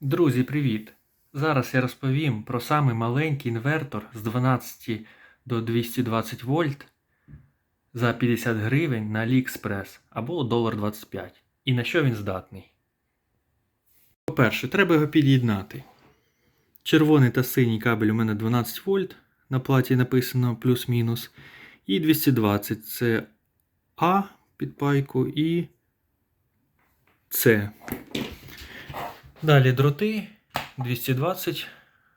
Друзі, привіт! Зараз я розповім про самий маленький інвертор з 12 до 220 вольт за 50 гривень на AliExpress або $1.25 і на що він здатний. По-перше, треба його під'єднати. Червоний та синій кабель у мене 12 вольт, на платі написано плюс-мінус. І 220 це А під пайку і С. Далі дроти 220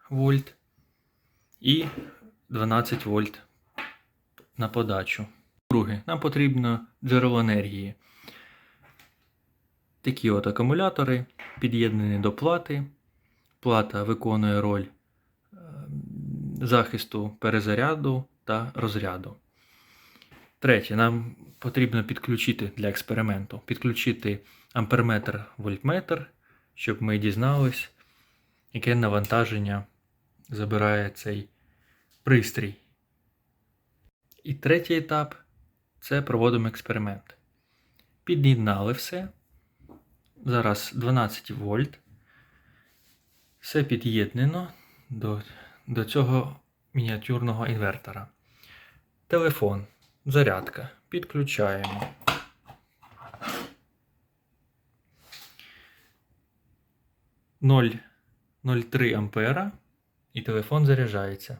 вольт і 12 вольт на подачу. Друге, нам потрібно джерело енергії. Такі от акумулятори під'єднані до плати. Плата виконує роль е, захисту перезаряду та розряду. Третє, нам потрібно підключити для експерименту, підключити амперметр вольтметр, щоб ми дізнались, яке навантаження забирає цей пристрій. І третій етап це проводимо експеримент. Під'єднали все. Зараз 12 вольт. Все під'єднано до, до цього мініатюрного інвертора. Телефон, зарядка. Підключаємо. Ноль 0,3 ампера і телефон заряджається.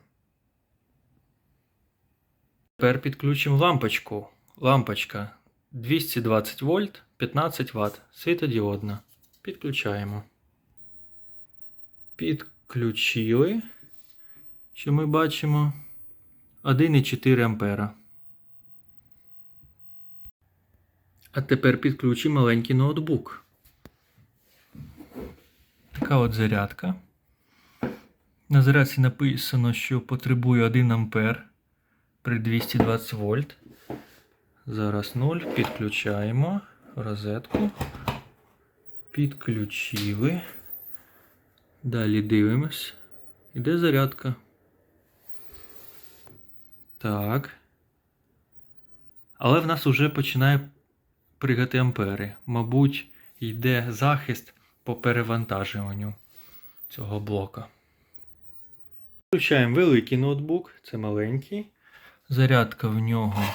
Тепер підключимо лампочку. Лампочка 220 вольт 15 Вт. Світодіодна. Підключаємо. Підключили. Що ми бачимо? 1,4 ампера. А тепер підключимо маленький ноутбук. Така от зарядка. На зарядці написано, що потребує 1 ампер при 220 вольт. Зараз 0. Підключаємо розетку. Підключили. Далі дивимось. Іде зарядка. Так. Але в нас вже починає пригати ампери. Мабуть, йде захист по перевантажуванню цього блока. Включаємо великий ноутбук, це маленький. Зарядка в нього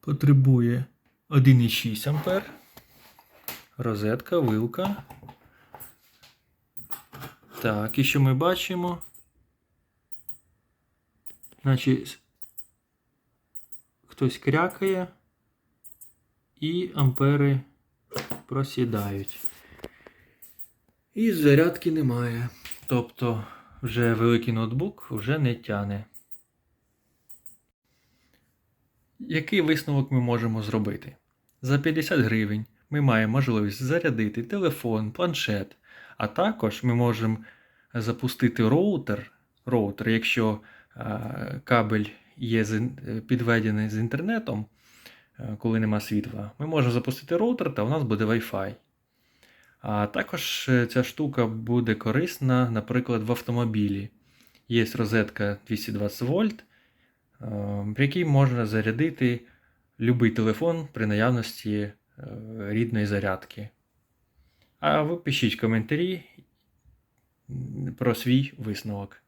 потребує 1,6 ампер. Розетка, вилка. Так, і що ми бачимо? Значить, хтось крякає і ампери просідають. І зарядки немає. Тобто вже великий ноутбук вже не тяне. Який висновок ми можемо зробити? За 50 гривень ми маємо можливість зарядити телефон, планшет, а також ми можемо запустити роутер, роутер якщо кабель є підведений з інтернетом, коли нема світла, ми можемо запустити роутер та у нас буде Wi-Fi. А також е, ця штука буде корисна, наприклад, в автомобілі. Є розетка 220 вольт, е, при якій можна зарядити будь-який телефон при наявності е, рідної зарядки. А ви пишіть коментарі про свій висновок.